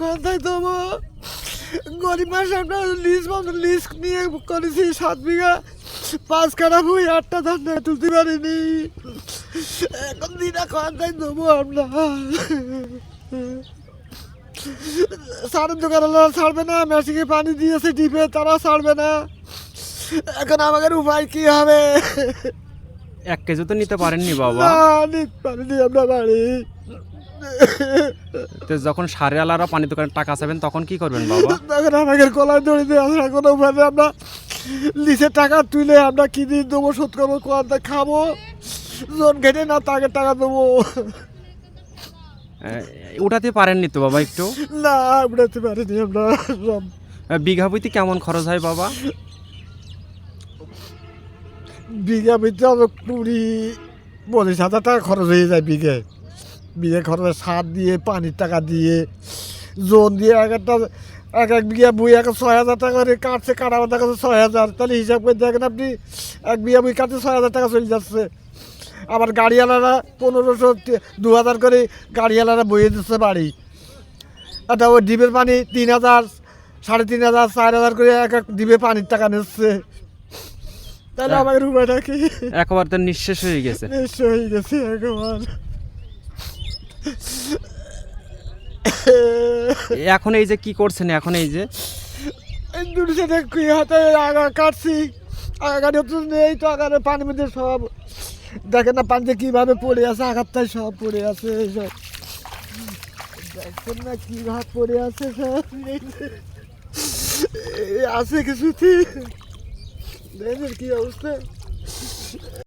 কোথায় দেবো গরিব মানুষ আমরা লিজ মতো লিজ নিয়ে করেছি সাত বিঘা। পাঁচ কাটা বই আটটা ধান তুলতে পারিনি। এখন দিনা কোথায় দেবো আমরা। সারের দোকানওয়ালা ছাড়বে না মেশিনে পানি দিয়েছে ডিপে তারা ছাড়বে না। এখন আমাদের উপায় কি হবে? এক কেজি তো নিতে পারেননি বাবা। নিতে পারিনি আমরা বাড়ি। তো যখন সারে আলারা পানি দোকানে টাকা চাবেন তখন কি করবেন বাবা? তখন আমাদের গলায় দড়ি দিয়ে আমরা কোনো উপায় আমরা লিসের টাকা তুলে আমরা কি দিয়ে দেবো শোধ করব কোয়াতে খাব? জন ঘেটে না তাকে টাকা দেবো। উঠাতে পারেননি তো বাবা একটু? না উঠাতে পারিনি আমরা বিঘা প্রতি কেমন খরচ হয় বাবা? বিঘা বিঘা তো কুড়ি পঁচিশ হাজার টাকা খরচ হয়ে যায় বিঘে বিঘে খরচে সার দিয়ে পানির টাকা দিয়ে জোন দিয়ে এক একটা এক এক বিঘা বই এক ছয় হাজার টাকা করে কাটছে কাটা বাঁধা কাছে ছয় হাজার। তাহলে হিসাব করে দেখেন আপনি এক বিঘা বই কাটছে ছয় হাজার টাকা চলে যাচ্ছে। আবার গাড়িওয়ালারা পনেরোশো দু হাজার করে গাড়িওয়ালারা বইয়ে দিচ্ছে বাড়ি। একটা ওই ডিবের পানি তিন হাজার সাড়ে তিন হাজার চার হাজার করে এক এক ডিবে পানির টাকা নিচ্ছে। তাহলে হ্যাঁ। আমাকে রুপাইটা কি? একবার তো নিঃশেষ হয়ে গেছে। নিঃস্ব হয়ে গেছে একবার। এখন এই যে কি করছেন? এখন এই যে সাথে হাতে আগা কাটছি, আগা কাটি নেই, তো আগারে পানির মধ্যে সব। দেখেন না পানিতে কীভাবে পড়ে আছে, আঘাতটাই সব পড়ে আছে এইসব দেখছেন না কীভাবে পড়ে আছে সব আছে কিছুতে দেখেন কি অবস্থা।